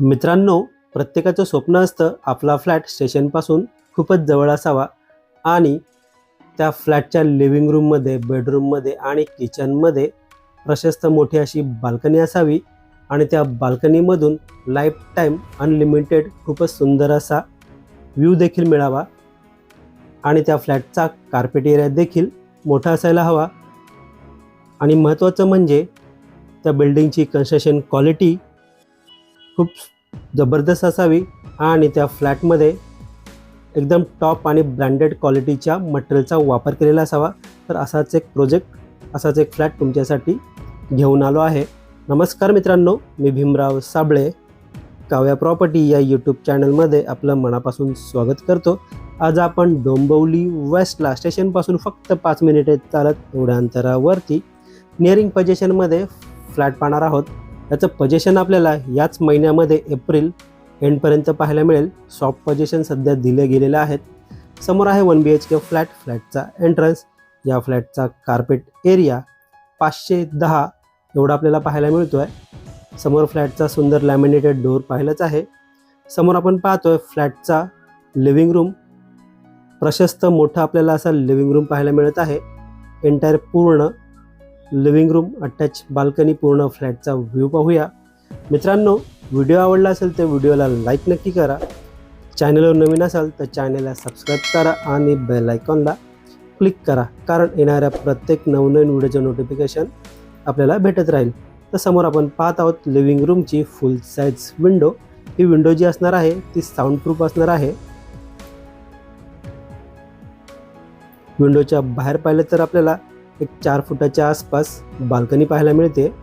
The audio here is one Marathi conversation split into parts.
मित्रांनो प्रत्येकाचं स्वप्न असतं आपला फ्लॅट स्टेशनपासून खूपच जवळ असावा आणि त्या फ्लॅटच्या लिव्हिंग रूममध्ये बेडरूममध्ये आणि किचनमध्ये प्रशस्त मोठी अशी बाल्कनी असावी आणि त्या बाल्कनीमधून लाईफ टाईम अनलिमिटेड खूपच सुंदर असा व्ह्यू देखील मिळावा आणि त्या फ्लॅटचा कार्पेट एरिया देखील मोठा असायला हवा. आणि महत्त्वाचं म्हणजे त्या बिल्डिंगची कन्स्ट्रक्शन क्वालिटी खूप जबरदस्त असावी आणि त्या फ्लॅटमध्ये एकदम टॉप आणि ब्रँडेड क्वालिटीच्या मटेरियलचा वापर केलेला असावा. तर असाच एक प्रोजेक्ट असाच एक फ्लॅट तुमच्यासाठी घेऊन आलो आहे. नमस्कार मित्रांनो मी भीमराव साबळे काव्या प्रॉपर्टी या यूट्यूब चॅनलमध्ये आपलं मनापासून स्वागत करतो. आज आपण डोंबिवली वेस्टला स्टेशनपासून फक्त पाच मिनिटे चालत एवढ्या अंतरावरती निअरिंग पजेशनमध्ये फ्लॅट पाहणार आहोत. याचं पजेशन आपल्याला याच महिन्यामध्ये एप्रिल एंडपर्यंत पाहायला मिळेल. सॉफ्ट पजेशन सध्या दिले गेलेले आहेत. समोर आहे one B H K flat फ्लॅटचा entrance या फ्लॅटचा कार्पेट एरिया पाचशे दहा एवढा आपल्याला पाहायला मिळतो आहे समोर फ्लॅटचा सुंदर लॅमिनेटेड डोअर पाहिलंच आहे. समोर आपण पाहतोय फ्लॅटचा लिव्हिंग रूम प्रशस्त मोठा आपल्याला असा लिव्हिंग रूम पाहायला मिळत आहे. एंटायर पूर्ण लिव्हिंग रूम अटॅच बाल्कनी पूर्ण फ्लॅटचा व्ह्यू पाहूया. मित्रांनो व्हिडिओ आवडला असेल तर व्हिडिओला लाईक नक्की करा. चॅनलवर नवीन असाल तर चॅनलला सबस्क्राईब करा आणि बेल आयकॉनला क्लिक करा. कारण येणाऱ्या प्रत्येक नवनवीन व्हिडिओचं नोटिफिकेशन आपल्याला भेटत राहील. तर समोर आपण पाहत आहोत लिव्हिंग रूमची फुल साईज विंडो ही विंडो जी असणार आहे ती साऊंड प्रूफ असणार आहे. विंडोच्या बाहेर पाहिलं तर आपल्याला एक चार फुटाच्या आसपास बाल्कनी पाहायला मिळते.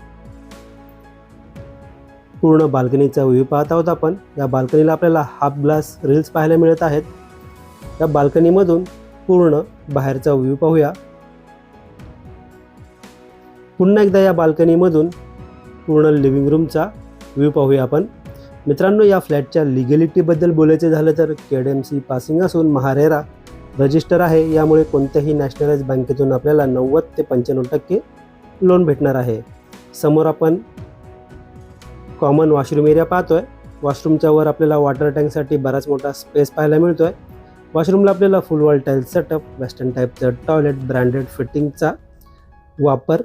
पूर्ण बाल्कनीचा व्ह्यू पाहत आहोत आपण. या बाल्कनीला आपल्याला हाफ ग्लास रील्स पाहायला मिळत आहेत. या बाल्कनीमधून पूर्ण बाहेरचा व्ह्यू पाहूया. पुन्हा एकदा या बाल्कनीमधून पूर्ण लिव्हिंग रूमचा व्ह्यू पाहूया आपण. मित्रांनो या फ्लॅटच्या लिगॅलिटीबद्दल बोलायचं झालं तर K D M C passing असून महारेरा रजिस्टर आहे यामुळे कोणत्याही नॅशनलाइज बँकेतून आपल्याला नव्वद ते पंच्याण्णव टक्के लोन भेटणार आहे. समोर आपण कॉमन वॉशरूम एरिया पाहतोय. वॉशरूमच्या वर आपल्याला वॉटर टँकसाठी बराच मोठा स्पेस पाहायला मिळतोय. वॉशरूमला आपल्याला full wall tile setup western टाईपचं टॉयलेट ब्रँडेड फिटिंगचा वापर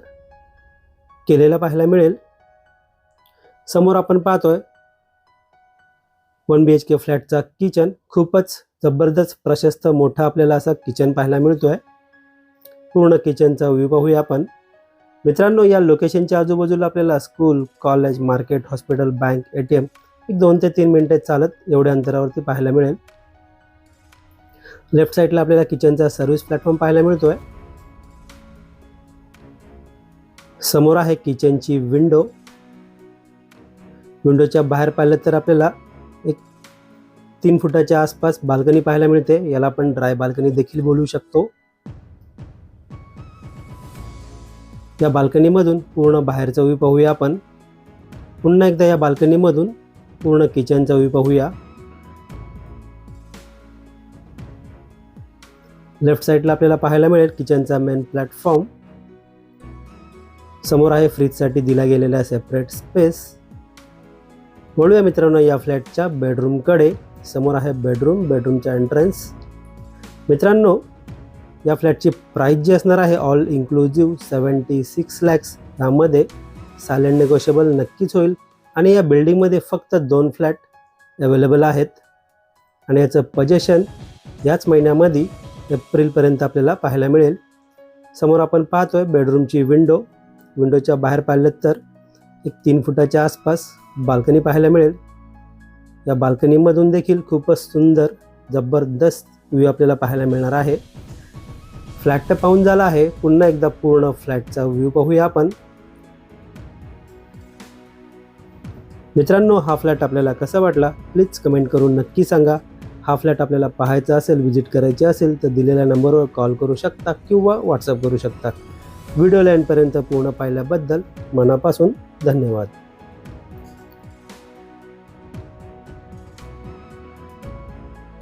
केलेला पाहायला मिळेल. समोर आपण पाहतोय वन बी एच के फ्लॅटचा किचन खूपच जबरदस्त प्रशस्त मोठा आपल्याला असा किचन पाहायला मिळतोय. पूर्ण किचनचा व्ह्यू पाहूया आपण. मित्रांनो या लोकेशनच्या आजूबाजूला आपल्याला school college market hospital bank A T M एक दोन ते तीन मिनटे चालत एवढ्या अंतरावरती पाहायला मिळेल. लेफ्ट साईडला आपल्याला किचनचा सर्व्हिस प्लॅटफॉर्म पाहायला मिळतोय. समोर आहे किचनची विंडो विंडोच्या बाहेर पाहिलं तर आपल्याला तीन फुटाच्या आसपास बाल्कनी पाहायला मिळते. याला आपण ड्राय बाल्कनी देखील बोलू शकतो. या बाल्कनीमधून पूर्ण बाहेरचा व्ह्यू पाहूया आपण. पुन्हा एकदा या बाल्कनीमधून पूर्ण किचनचा व्ह्यू पाहूया. लेफ्ट साईडला आपल्याला पाहायला मिळेल किचनचा मेन प्लॅटफॉर्म समोर आहे फ्रीजसाठी दिला गेलेला सेपरेट स्पेस वळूया मित्रांनो या फ्लॅटच्या बेडरूमकडे समोर आहे बेडरूम बेडरूमचा एंट्रन्स मित्रांनो या फ्लॅटची प्राईस जी असणार आहे all inclusive seventy six lakhs ह्यामध्ये सायलेंट नेगोशिएबल नक्कीच होईल. आणि या बिल्डिंगमध्ये फक्त दोन फ्लॅट अवेलेबल आहेत. आणि याचं पजेशन याच महिन्यामध्ये एप्रिलपर्यंत आपल्याला पाहायला मिळेल. समोर आपण पाहतो आहे बेडरूमची विंडो विंडोच्या बाहेर पाहिलं तर एक तीन फुटाच्या आसपास बाल्कनी पाहायला मिळेल. या बाल्कनीमधून देखील खूपच सुंदर जबरदस्त व्ह्यू आपल्याला पाहायला मिळणार आहे. फ्लॅट तर पाहून झाला आहे पुन्हा एकदा पूर्ण फ्लॅटचा व्ह्यू पाहूया आपण. मित्रांनो हा फ्लॅट आपल्याला कसा वाटला? प्लीज कमेंट करून नक्की सांगा. हा फ्लॅट आपल्याला पाहायचा असेल व्हिजिट करायची असेल तर दिलेल्या नंबरवर कॉल करू शकता किंवा व्हॉट्सअप करू शकता. व्हिडिओ लाईनपर्यंत पूर्ण पाहिल्याबद्दल मनापासून धन्यवाद.